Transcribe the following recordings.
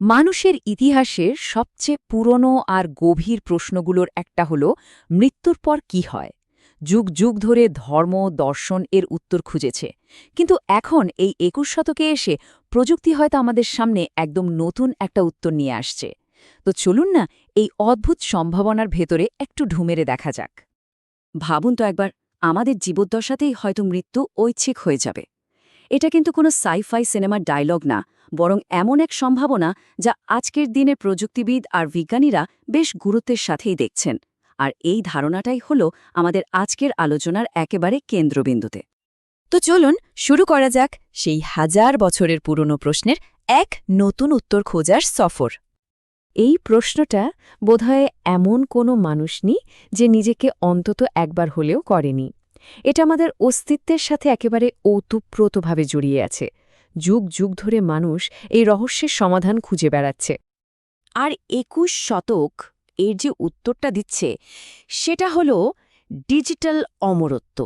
মানুষের ইতিহাসের সবচেয়ে পুরনো আর গভীর প্রশ্নগুলোর একটা হল, মৃত্যুর পর কি হয়? যুগ যুগ ধরে ধর্ম, দর্শন এর উত্তর খুঁজেছে। কিন্তু এখন এই একুশ শতকে এসে প্রযুক্তি হয়তো আমাদের সামনে একদম নতুন একটা উত্তর নিয়ে আসছে। তো চলুন না এই অদ্ভুত সম্ভাবনার ভেতরে একটু ঢুমেরে দেখা যাক। ভাবুন তো একবার, আমাদের জীবদ্দশাতেই হয়তো মৃত্যু ঐচ্ছিক হয়ে যাবে। এটা কিন্তু কোনো সাইফাই সিনেমার ডায়লগ না বরং এমন এক সম্ভাবনা যা আজকের দিনে প্রযুক্তিবিদ আর বিজ্ঞানীরা বেশ গুরুত্বের সাথেই দেখছেন। আর এই ধারণাটাই হল আমাদের আজকের আলোচনার একেবারে কেন্দ্রবিন্দুতে। তো চলুন শুরু করা যাক সেই হাজার বছরের পুরনো প্রশ্নের এক নতুন উত্তর খোঁজার সফর। এই প্রশ্নটা বোধহয় এমন কোনো মানুষ নেই যে নিজেকে অন্তত একবার হলেও করেনি। এটা আমাদের অস্তিত্বের সাথে একেবারে ওতপ্রোতভাবে জড়িয়ে আছে। যুগ যুগ ধরে মানুষ এই রহস্যের সমাধান খুঁজে বেড়াচ্ছে। আর একুশ শতক এর যে উত্তরটা দিচ্ছে, সেটা হল ডিজিটাল অমরত্ব।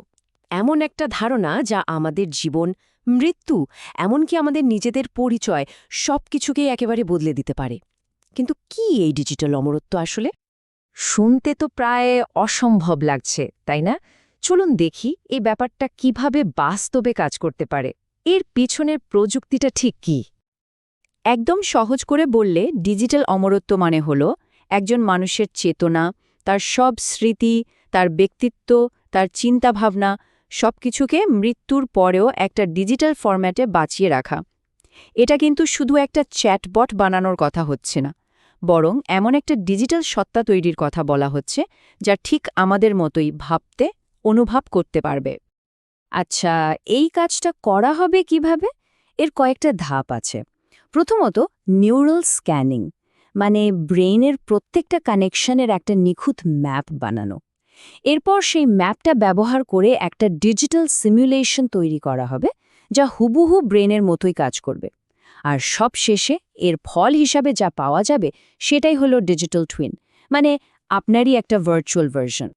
এমন একটা ধারণা যা আমাদের জীবন, মৃত্যু, এমনকি আমাদের নিজেদের পরিচয় সব কিছুকেই একেবারে বদলে দিতে পারে। কিন্তু কি এই ডিজিটাল অমরত্ব আসলে? শুনতে তো প্রায় অসম্ভব লাগছে, তাই না? চলুন দেখি এই ব্যাপারটা কীভাবে বাস্তবে কাজ করতে পারে। এর পিছনের প্রযুক্তিটা ঠিক কি? একদম সহজ করে বললে ডিজিটাল অমরত্ব মানে হল একজন মানুষের চেতনা, তার সব স্মৃতি, তার ব্যক্তিত্ব, তার চিন্তাভাবনা, সবকিছুকে মৃত্যুর পরেও একটা ডিজিটাল ফরম্যাটে বাঁচিয়ে রাখা। এটা কিন্তু শুধু একটা চ্যাটবট বানানোর কথা হচ্ছে না, বরং এমন একটা ডিজিটাল সত্তা তৈরির কথা বলা হচ্ছে, যা ঠিক আমাদের মতোই ভাবতে, অনুভব করতে পারবে। আচ্ছা এই কাজটা করা হবে কীভাবে? এর কয়েকটা ধাপ আছে। প্রথমত নিউরাল স্ক্যানিং মানে ব্রেইনের প্রত্যেকটা কানেকশনের একটা নিখুঁত ম্যাপ বানানো। এরপর সেই ম্যাপটা ব্যবহার করে একটা ডিজিটাল সিমুলেশন তৈরি করা হবে, যা হুবহু ব্রেনের মতোই কাজ করবে। আর সব শেষে এর ফল হিসাবে যা পাওয়া যাবে, সেটাই হলো ডিজিটাল টুইন মানে আপনারই একটা ভার্চুয়াল ভার্সন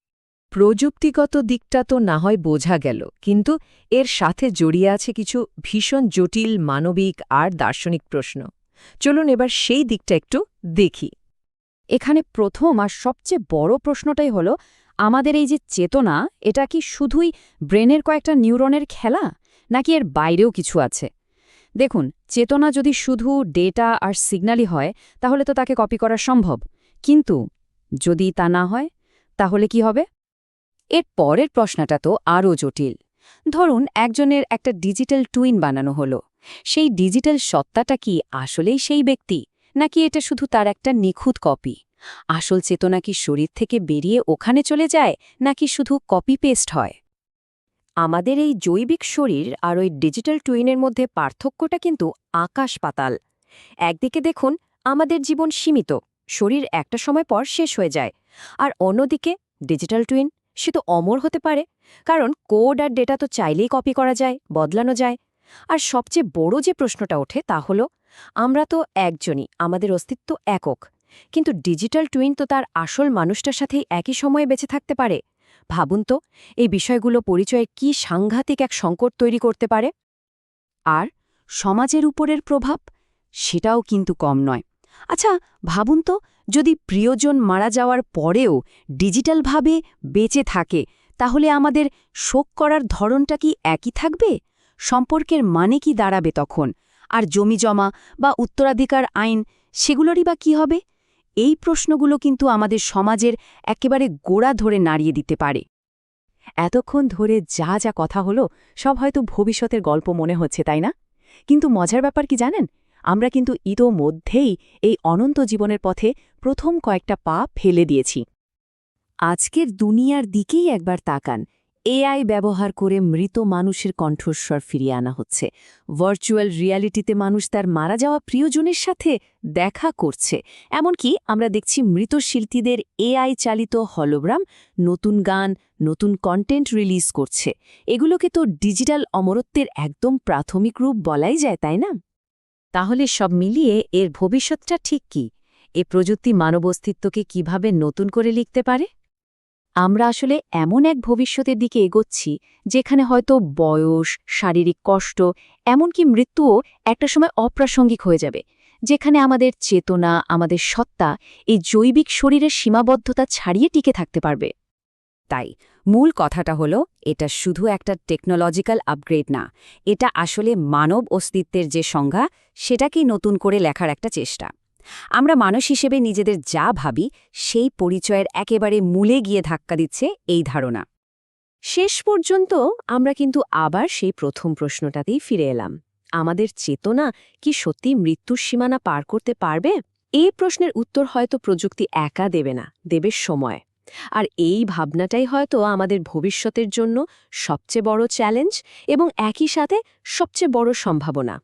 প্রযুক্তিগত দিকটা তো না হয় বোঝা গেল, কিন্তু এর সাথে জড়িয়ে আছে কিছু ভীষণ জটিল মানবিক আর দার্শনিক প্রশ্ন। চলুন এবার সেই দিকটা একটু দেখি। এখানে প্রথম আর সবচেয়ে বড় প্রশ্নটাই হল, আমাদের এই যে চেতনা, এটা কি শুধুই ব্রেনের কয়েকটা নিউরনের খেলা, নাকি এর বাইরেও কিছু আছে? দেখুন, চেতনা যদি শুধু ডেটা আর সিগন্যালই হয়, তাহলে তো তাকে কপি করা সম্ভব। কিন্তু যদি তা না হয়, তাহলে কি হবে? এর পরের প্রশ্নটা তো আরও জটিল। ধরুন একজনের একটা ডিজিটাল টুইন বানানো হলো। সেই ডিজিটাল সত্তাটা কি আসলেই সেই ব্যক্তি, নাকি এটা শুধু তার একটা নিখুঁত কপি? আসল চেতনা কি শরীর থেকে বেরিয়ে ওখানে চলে যায়, নাকি শুধু কপি পেস্ট হয়? আমাদের এই জৈবিক শরীর আর ওই ডিজিটাল টুইনের মধ্যে পার্থক্যটা কিন্তু আকাশ পাতাল। একদিকে দেখুন, আমাদের জীবন সীমিত, শরীর একটা সময় পর শেষ হয়ে যায়, আর অন্যদিকে ডিজিটাল টুইন সে তো অমর হতে পারে। কারণ কোড আর ডেটা তো চাইলেই কপি করা যায়, বদলানো যায়। আর সবচেয়ে বড় যে প্রশ্নটা ওঠে তা হল, আমরা তো একজনই, আমাদের অস্তিত্ব একক। কিন্তু ডিজিটাল টুইন তো তার আসল মানুষটার সাথেই একই সময়ে বেঁচে থাকতে পারে। ভাবুন তো, এই বিষয়গুলো পরিচয়ে কি সাংঘাতিক এক সংকট তৈরি করতে পারে? আর সমাজের উপরের প্রভাব, সেটাও কিন্তু কম নয়। আচ্ছা ভাবুন তো, যদি প্রিয়জন মারা যাওয়ার পরেও ডিজিটালভাবে বেঁচে থাকে, তাহলে আমাদের শোক করার ধরনটা কি একই থাকবে? সম্পর্কের মানে কি দাঁড়াবে তখন? আর জমি জমা বা উত্তরাধিকার আইন, সেগুলোরই বা কি হবে? এই প্রশ্নগুলো কিন্তু আমাদের সমাজের একেবারে গোড়া ধরে নাড়িয়ে দিতে পারে। এতক্ষণ ধরে যা যা কথা হলো, সব হয়তো ভবিষ্যতের গল্প মনে হচ্ছে, তাই না? কিন্তু মজার ব্যাপার কি জানেন? আমরা কিন্তু ইতোমধ্যেই এই অনন্ত জীবনের পথে প্রথম কয়েকটা পা ফেলে দিয়েছি। আজকের দুনিয়ার দিকেই একবার তাকান। এআই ব্যবহার করে মৃত মানুষের কণ্ঠস্বর ফিরিয়ে আনা হচ্ছে। ভার্চুয়াল রিয়ালিটিতে মানুষ তার মারা যাওয়া প্রিয়জনের সাথে দেখা করছে। এমনকি আমরা দেখছি মৃত শিল্পীদের এআই চালিত হলোগ্রাম নতুন গান, নতুন কন্টেন্ট রিলিজ করছে। এগুলোকে তো ডিজিটাল অমরত্বের একদম প্রাথমিক রূপ বলাই যায়, তাই না? তাহলে সব মিলিয়ে এর ভবিষ্যৎটা ঠিক কি? এ প্রযুক্তি মানব অস্তিত্বকে কীভাবে নতুন করে লিখতে পারে? আমরা আসলে এমন এক ভবিষ্যতের দিকে এগোচ্ছি, যেখানে হয়তো বয়স, শারীরিক কষ্ট, এমনকি মৃত্যুও একটা সময় অপ্রাসঙ্গিক হয়ে যাবে, যেখানে আমাদের চেতনা, আমাদের সত্তা, এই জৈবিক শরীরের সীমাবদ্ধতা ছাড়িয়ে টিকে থাকতে পারবে। তাই মূল কথাটা হলো, এটা শুধু একটা টেকনোলজিক্যাল আপগ্রেড না, এটা আসলে মানব অস্তিত্বের যে সংজ্ঞা, সেটাকেই নতুন করে লেখার একটা চেষ্টা। আমরা মানুষ হিসেবে নিজেদের যা ভাবি, সেই পরিচয়ের একেবারে মূলে গিয়ে ধাক্কা দিচ্ছে এই ধারণা। শেষ পর্যন্ত আমরা কিন্তু আবার সেই প্রথম প্রশ্নটাতেই ফিরে এলাম। আমাদের চেতনা কি সত্যি মৃত্যুর সীমানা পার করতে পারবে? এই প্রশ্নের উত্তর হয়তো প্রযুক্তি একা দেবে না, দেবে সময়। আর এই ভাবনাটাই হয়তো আমাদের ভবিষ্যতের জন্য সবচেয়ে বড় চ্যালেঞ্জ এবং একই সাথে সবচেয়ে বড় সম্ভাবনা।